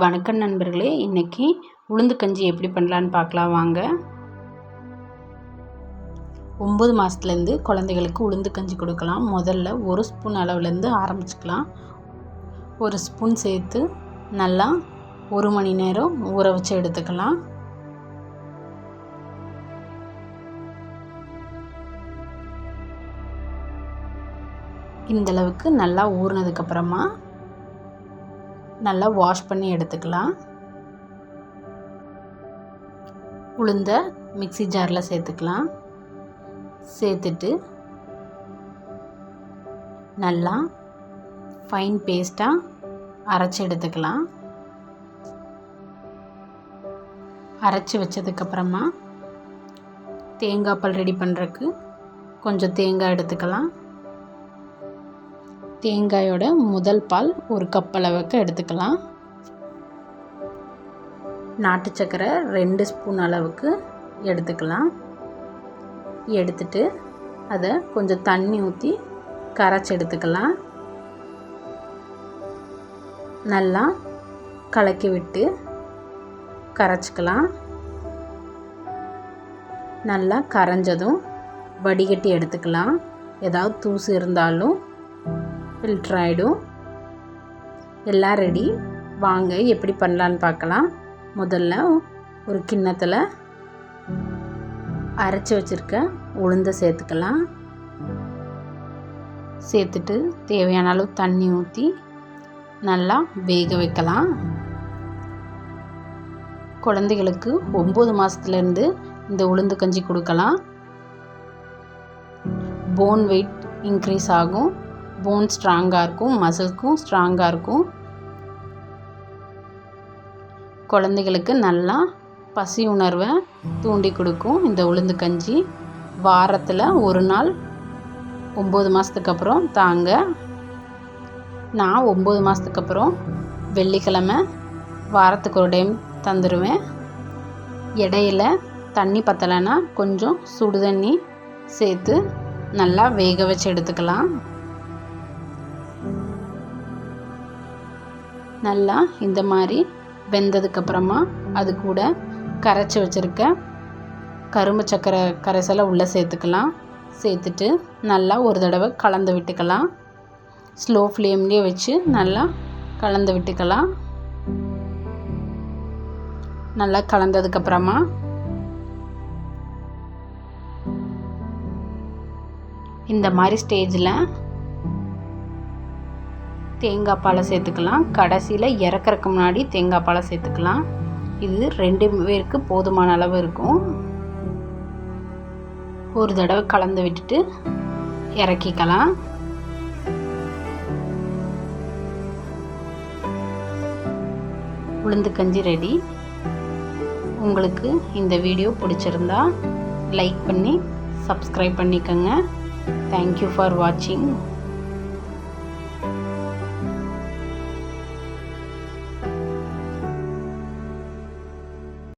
வணக்கம் நண்பர்களே இன்றைக்கி உளுந்து கஞ்சி எப்படி பண்ணலான்னு பார்க்கலாம் வாங்க. ஒம்பது மாதத்துலேருந்து குழந்தைகளுக்கு உளுந்து கஞ்சி கொடுக்கலாம். முதல்ல ஒரு ஸ்பூன் அளவுலேருந்து ஆரம்பிச்சுக்கலாம். ஒரு ஸ்பூன் சேர்த்து நல்லா ஒரு மணி நேரம் ஊற வச்சு எடுத்துக்கலாம். இந்தளவுக்கு நல்லா ஊறினதுக்கப்புறமா நல்லா வாஷ் பண்ணி எடுத்துக்கலாம். உளுந்த மிக்சி ஜாரில் சேர்த்துக்கலாம். சேர்த்துட்டு நல்லா ஃபைன் பேஸ்ட்டாக அரைச்சி எடுத்துக்கலாம். அரைச்சி வச்சதுக்கப்புறமா தேங்காய் பால் ரெடி பண்ணுறக்கு கொஞ்சம் தேங்காய் எடுத்துக்கலாம். தேங்காயோட முதல் பால் ஒரு கப் அளவுக்கு எடுத்துக்கலாம். நாட்டு சக்கரை ரெண்டு ஸ்பூன் அளவுக்கு எடுத்துக்கலாம். எடுத்துட்டு அதை கொஞ்சம் தண்ணி ஊற்றி கரைச்சி எடுத்துக்கலாம். நல்லா கலக்கி விட்டு கரைச்சிக்கலாம். நல்லா கரைஞ்சதும் வடிகட்டி எடுத்துக்கலாம். ஏதாவது தூசு இருந்தாலும் ஃபில்ட்ரு ஆகிடும் எல்லாம் ரெடி வாங்க எப்படி பண்ணலான்னு பார்க்கலாம். முதல்ல ஒரு கிண்ணத்தில் அரைச்சி வச்சுருக்க உளுந்தை சேர்த்துக்கலாம். சேர்த்துட்டு தேவையான அளவு தண்ணி ஊற்றி நல்லா வேக வைக்கலாம். குழந்தைகளுக்கு ஒம்பது மாதத்துலேருந்து இந்த உளுந்து கஞ்சி கொடுக்கலாம். போன் வெயிட் இன்க்ரீஸ் ஆகும். போன் ஸ்ட்ராங்காக இருக்கும் மசில்க்கும் ஸ்ட்ராங்காக இருக்கும். குழந்தைகளுக்கு நல்லா பசி உணர்வை தூண்டி கொடுக்கும் இந்த உளுந்து கஞ்சி. வாரத்தில் ஒரு நாள் ஒம்பது மாதத்துக்கு அப்புறம் தாங்க. நான் ஒம்பது மாதத்துக்கு அப்புறம் வெள்ளிக்கிழமை வாரத்துக்கு ஒரு டைம் தந்துடுவேன் இடையில தண்ணி பத்தலைன்னா கொஞ்சம் சுடு தண்ணி சேர்த்து நல்லா வேக வச்சு எடுத்துக்கலாம். நல்லா இந்த மாதிரி வெந்ததுக்கப்புறமா அது கூட கரைச்சி வச்சுருக்க கரும்பு சக்கரை கரைசலை உள்ளே சேர்த்துக்கலாம். சேர்த்துட்டு நல்லா ஒரு தடவை கலந்து விட்டுக்கலாம். ஸ்லோ ஃப்ளேம்லேயே வச்சு நல்லா கலந்து விட்டுக்கலாம். நல்லா கலந்ததுக்கப்புறமா இந்த மாதிரி ஸ்டேஜில் தேங்காய் பாலை சேர்த்துக்கலாம். கடைசியில் இறக்குறக்கு முன்னாடி தேங்காய் பாலை சேர்த்துக்கலாம். இது ரெண்டு பேருக்கு போதுமான அளவு இருக்கும். ஒரு தடவை கலந்து விட்டுட்டு இறக்கிக்கலாம். உளுந்து கஞ்சி ரெடி உங்களுக்கு இந்த வீடியோ பிடிச்சிருந்தா லைக் பண்ணி சப்ஸ்கிரைப் பண்ணிக்கோங்க. தேங்க்யூ ஃபார் வாட்சிங்